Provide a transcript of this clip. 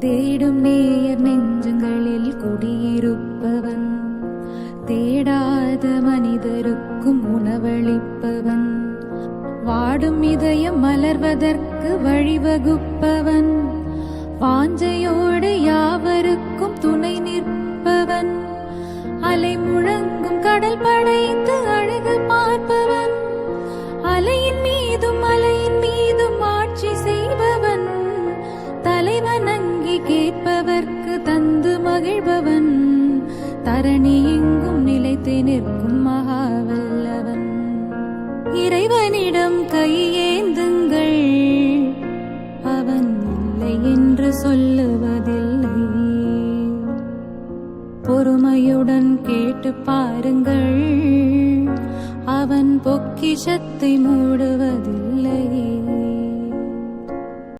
தேடும் நேயர் நெஞ்சங்களில் குடியிருப்பவன். தேடாத மனிதருக்கும் உணவளிப்பவன். வாடும் இதயம் மலர்வதற்கு வழிவகுப்பவன். வாஞ்சையோடு யாவருக்கும் துணை நிற்பவன். அலை முழங்கும் கடல் படைத்து அழகு பார்ப்பவன். அலையின் மீதும் அலையின் மகிழ்பவன். தரணி எங்கும் நிலைத்து நிற்கும் மகாவல்லவன். இறைவனிடம் கையேந்துங்கள் அவன் இல்லை என்று சொல்லுவதில்லை. பொறுமையுடன் கேட்டு பாருங்கள். அவன் பொக்கிஷத்தை மூடுவதில்லை.